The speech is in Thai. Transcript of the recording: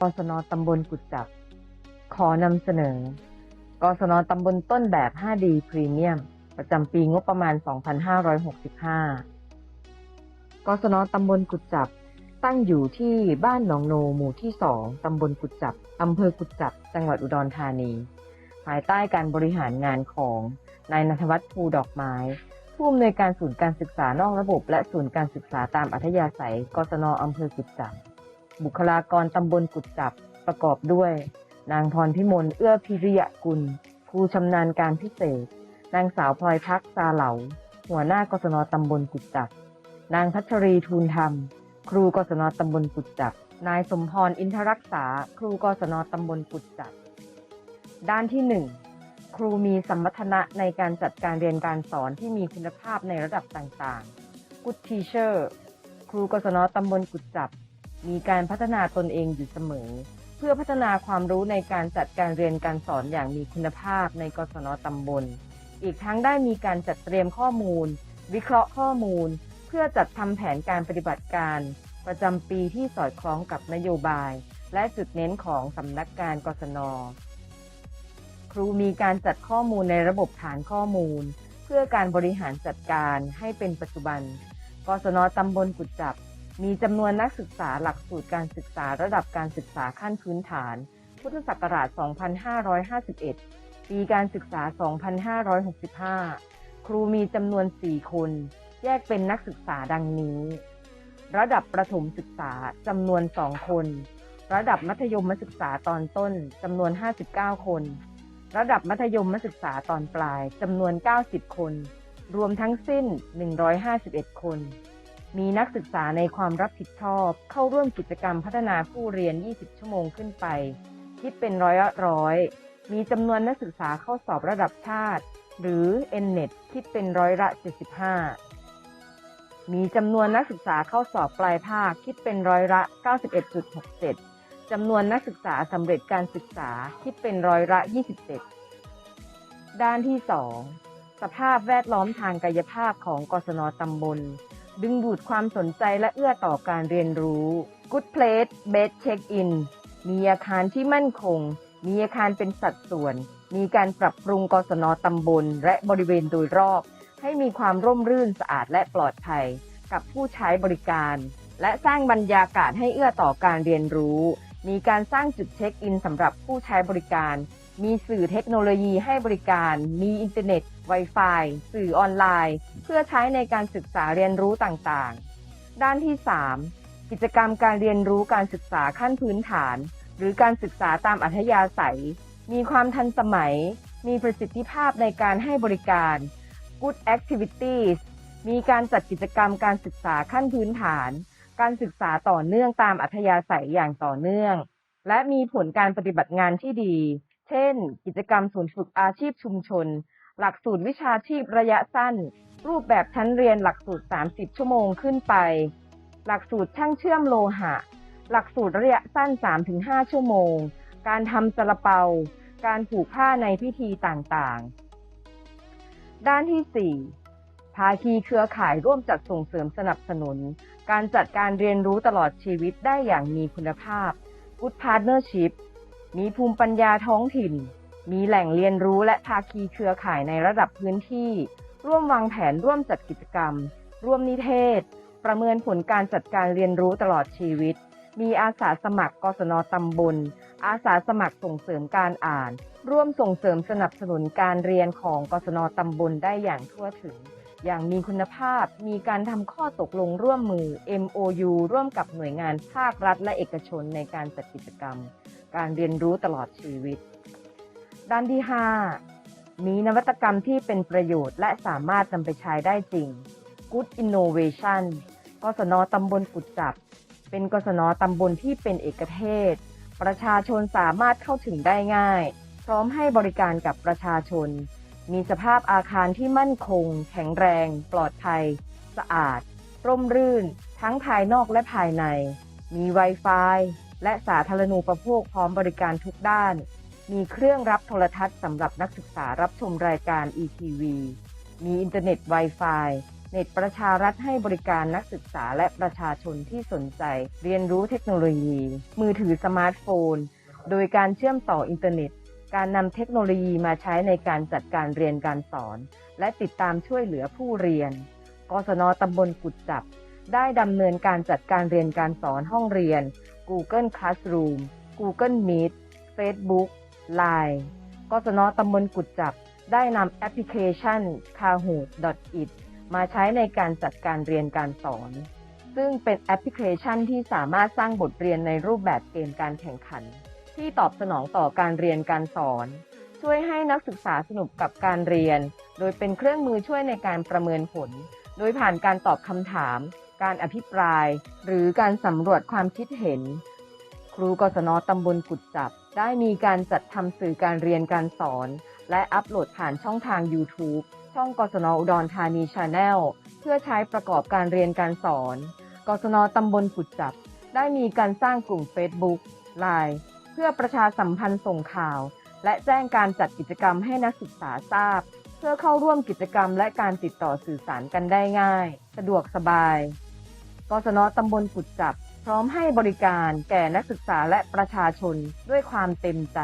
กศนตำบลกุดจับ ขอนำเสนอกศนตำบลต้นแบบ 5D พรีเมียม ประจำปีงบประมาณ 2565 กศนตำบลกุดจับ ตั้งอยู่ที่บ้านหนองโนหมู่ที่ 2 ตำบลกุดจับ อำเภอกุดจับ จังหวัดอุดรธานี ภายใต้การบริหารงานของ นายนทวัฒน์ภูดอกไม้ ผู้อำนวยการศูนย์การศึกษานอกระบบ และศูนย์การศึกษาตามอัธยาศัย กศนอำเภอกุดจับ บุคลากรตำบลกุดจับประกอบด้วย นางพรพิมลเอื้อพิริยกุลครูชำนาญการพิเศษ นางสาวพลอยพักซาเหลา หัวหน้ากศนตำบลกุดจับนางพัชรีทูลธรรม ครูกศนตำบลกุดจับนายสมพรอินทรักษา ครูกศนตำบลกุดจับด้านที่หนึ่งครูมีสมมัทนะในการจัดการเรียนการสอนที่มีคุณภาพในระดับต่างๆ Good Teacher ครูกศนตำบลกุดจับ มีการพัฒนาตนเองอยู่เสมอ เพื่อพัฒนาความรู้ในการจัดการเรียนการสอนอย่างมีคุณภาพในกศนตำบล อีกทั้งได้มีการจัดเตรียมข้อมูล วิเคราะห์ข้อมูล เพื่อจัดทำแผนการปฏิบัติการ ประจำปีที่สอดคล้องกับนโยบาย และจุดเน้นของสำนักงานกศนครูมีการจัดข้อมูลในระบบฐานข้อมูล เพื่อการบริหารจัดการให้เป็นปัจจุบัน กศนตำบลกุดจับ มีจำนวนนักศึกษาหลักสูตรการศึกษาระดับการศึกษาขั้นพื้นฐาน พุทธศักราช 2551 ปีการศึกษา 2565 ครูมีจำนวน 4 คน แยกเป็นนักศึกษาดังนี้ ระดับประถมศึกษาจำนวน 2 คน ระดับมัธยมศึกษาตอนต้นจำนวน 59 คน ระดับมัธยมศึกษาตอนปลายจำนวน 90 คน รวมทั้งสิ้น 151 คน มีนักศึกษาในความรับผิดชอบ เข้าร่วมกิจกรรมพัฒนาผู้เรียน 20 ชั่วโมงขึ้นไป คิดเป็นร้อยละร้อย มีจำนวนนักศึกษาเข้าสอบระดับชาติ หรือ NNET คิดเป็นร้อยละ 75 มีจำนวนนักศึกษาเข้าสอบปลายภาคคิดเป็นร้อยละ 91.67 จำนวนนักศึกษาสำเร็จการศึกษาคิดเป็นร้อยละ 27 ด้านที่ 2 สภาพแวดล้อมทางกายภาพของกศนตำบล ดึงดูดความสนใจและเอื้อต่อการเรียนรู้ Good Place Best Check In มีอาคารที่มั่นคง มีอาคารเป็นสัดส่วน มีการปรับปรุงกศนตำบล และบริเวณโดยรอบ ให้มีความร่มรื่นสะอาดและปลอดภัย กับผู้ใช้บริการ และสร้างบรรยากาศให้เอื้อต่อการเรียนรู้ มีการสร้างจุดเช็คอินสำหรับผู้ใช้บริการ มีสื่อเทคโนโลยีให้บริการ มีอินเทอร์เน็ต Wi-Fi สื่อออนไลน์ เพื่อใช้ในการศึกษาเรียนรู้ต่างๆ ด้านที่ 3 กิจกรรมการเรียนรู้การศึกษาขั้นพื้นฐาน หรือการศึกษาตามอัธยาศัย มีความทันสมัย มีประสิทธิภาพในการให้บริการ Good Activities มีการจัดกิจกรรมการศึกษาขั้นพื้นฐาน การศึกษาต่อเนื่องตามอัธยาศัยอย่างต่อเนื่อง และมีผลการปฏิบัติงานที่ดี เช่น กิจกรรมศูนย์ฝึกอาชีพชุมชน หลักสูตรวิชาชีพระยะสั้น รูปแบบชั้นเรียนหลักสูตร 30 ชั่วโมงขึ้นไป หลักสูตรช่างเชื่อมโลหะ หลักสูตรระยะสั้น 3-5 ชั่วโมง การทำซาลาเปา การผูกผ้าในพิธีต่างๆ ด้านที่ 4 ภาคีเครือข่ายร่วมจัดส่งเสริมสนับสนุน การจัดการเรียนรู้ตลอดชีวิตได้อย่างมีคุณภาพ Good Partnership มีภูมิปัญญาท้องถิ่น มีแหล่งเรียนรู้และภาคีเครือข่ายในระดับพื้นที่ ร่วมวางแผนร่วมจัดกิจกรรม ร่วมนิเทศ ประเมินผลการจัดการเรียนรู้ตลอดชีวิต มีอาสาสมัครกศนตำบล อาสาสมัครส่งเสริมการอ่าน ร่วมส่งเสริมสนับสนุนการเรียนของกศนตำบลได้อย่างทั่วถึง อย่างมีคุณภาพ มีการทำข้อตกลงร่วมมือ MOU ร่วมกับหน่วยงานภาครัฐและเอกชนในการจัดกิจกรรม การเรียนรู้ตลอดชีวิต ด้านที่ 5 มีนวัตกรรมที่เป็นประโยชน์และสามารถนำไปใช้ได้จริง Good Innovation กศนตำบลกุดจับ เป็นกศนตำบลที่เป็นเอกเทศ ประชาชนสามารถเข้าถึงได้ง่าย พร้อมให้บริการกับประชาชน มีสภาพอาคารที่มั่นคง แข็งแรง ปลอดภัย สะอาด ร่มรื่น ทั้งภายนอกและภายใน มี Wi-Fi และสาธารณูปโภคพร้อมบริการทุกด้าน มีเครื่องรับโทรทัศน์สำหรับนักศึกษารับชมรายการ ETV มีอินเทอร์เน็ต Wi-Fi เน็ตประชารัฐให้บริการนักศึกษาและประชาชนที่สนใจ เรียนรู้เทคโนโลยี มือถือสมาร์ทโฟน โดยการเชื่อมต่ออินเทอร์เน็ต การนำเทคโนโลยีมาใช้ในการจัดการเรียนการสอน และติดตามช่วยเหลือผู้เรียน กศนตำบลกุดจับ ได้ดำเนินการจัดการเรียนการสอนห้องเรียน Google Classroom Google Meet Facebook Line กศนตำบลกุดจับ ได้นำแอปพลิเคชัน kahoot.it มาใช้ในการจัดการเรียนการสอน ซึ่งเป็นแอปพลิเคชันที่สามารถสร้างบทเรียนในรูปแบบเกมการแข่งขัน ที่ตอบสนองต่อการเรียนการสอน ช่วยให้นักศึกษาสนุกกับการเรียน โดยเป็นเครื่องมือช่วยในการประเมินผล โดยผ่านการตอบคำถาม การอภิปราย หรือการสำรวจความคิดเห็น รูกศนตำบลกุดจับ ได้มีการจัดทำสื่อการเรียนการสอน และอัปโหลดผ่านช่องทาง YouTube ช่องกศนอุดรธานีชาแนลเพื่อใช้ประกอบการเรียนการสอน กศนตำบลกุดจับ ได้มีการสร้างกลุ่ม Facebook Line เพื่อประชาสัมพันธ์ส่งข่าว และแจ้งการจัดกิจกรรมให้นักศึกษาทราบ เพื่อเข้าร่วมกิจกรรมและการติดต่อสื่อสารกันได้ง่าย สะดวกสบาย กศนตำบลกุดจับ พร้อมให้บริการแก่นักศึกษาและประชาชนด้วยความเต็มใจ